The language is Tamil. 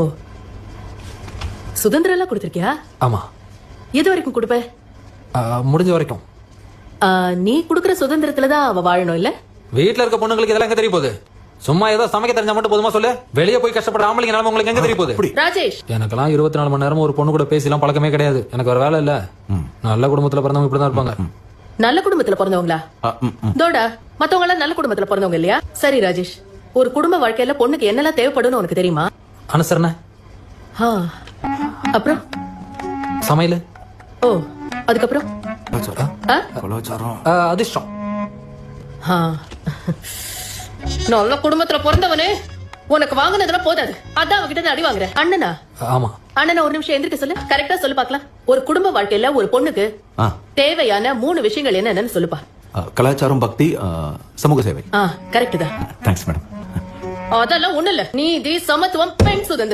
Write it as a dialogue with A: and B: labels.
A: ஓ. சுதந்திரம் எல்லாம் கொடுத்திருக்கியா?
B: ஆமா.
A: எது வரைக்கும் கொடுப்ப?
B: முடிஞ்ச வரைக்கும்.
A: நீ குடுக்கற சுதந்திரத்துல தான் அவ வாழணும் இல்ல?
B: வீட்ல இருக்க பொண்ணுங்களுக்கு இதெல்லாம் எங்க தெரிய போகுது? சும்மா ஏதோ சமைக்க தெரிஞ்சா மட்டும் போதுமா சொல்லு? வெளியே போய் கஷ்டப்படுற ஆம்பளைங்க நிலைமை உங்களுக்கு எங்க தெரிய போகுது?
A: ராஜேஷ்.
B: எனக்கெல்லாம் இருபத்தி நாலு மணி நேரம் ஒரு பொண்ணு கூட பேசிலாம் பழக்கமே கிடையாது. எனக்கு ஒரு வேலை இல்ல. நல்ல குடும்பத்துல பிறந்தவங்க இப்படிதான் இருப்பாங்க.
A: நல்ல குடும்பத்துல பிறந்தவங்களா. தோடா மத்தவங்க எல்லாம் நல்ல குடும்பத்துல பிறந்தவங்க இல்லையா? சரி ராஜேஷ். ஒரு குடும்ப வாழ்க்கையில பொண்ணுக்கு என்னெல்லாம் தேவைப்படும்னு உனக்கு தெரியுமா?
B: அனுசரணை
A: ஆ, அப்புறம்?
B: சமையல்?
A: ஓ அதுக்கப்புறம்?
C: கலாச்சாரம்
A: ஆ?
C: கலாச்சாரம்.
B: ஆ, அதிர்ஷ்டம்.
A: ஆ. நல்ல குடும்பத்துல பிறந்தவனே உனக்கு வாங்கினதெல்லாம் போதாது. அதான் அவகிட்ட இருந்து அடி வாங்குற அண்ணனா?
B: ஆமா.
A: அண்ணனா ஒரு நிமிஷம் எந்திரிக்க சொல்லு. கரெக்டா சொல்லு பார்க்கலாம். ஒரு குடும்ப வாழ்க்கையில ஒரு பொண்ணுக்கு
C: ஆ.
A: தேவையான மூணு விஷயங்கள் என்னென்னு சொல்லுப்பா
C: ஆ, கலாச்சாரம் பக்தி ஆ, சமூக சேவை.
A: ஆ கரெக்ட் தான்.
C: தேங்க்ஸ் மேடம்
A: அதெல்லாம் ஒண்ணு இல்ல. நீதி சமத்துவம் பெண் சுதந்திரம்.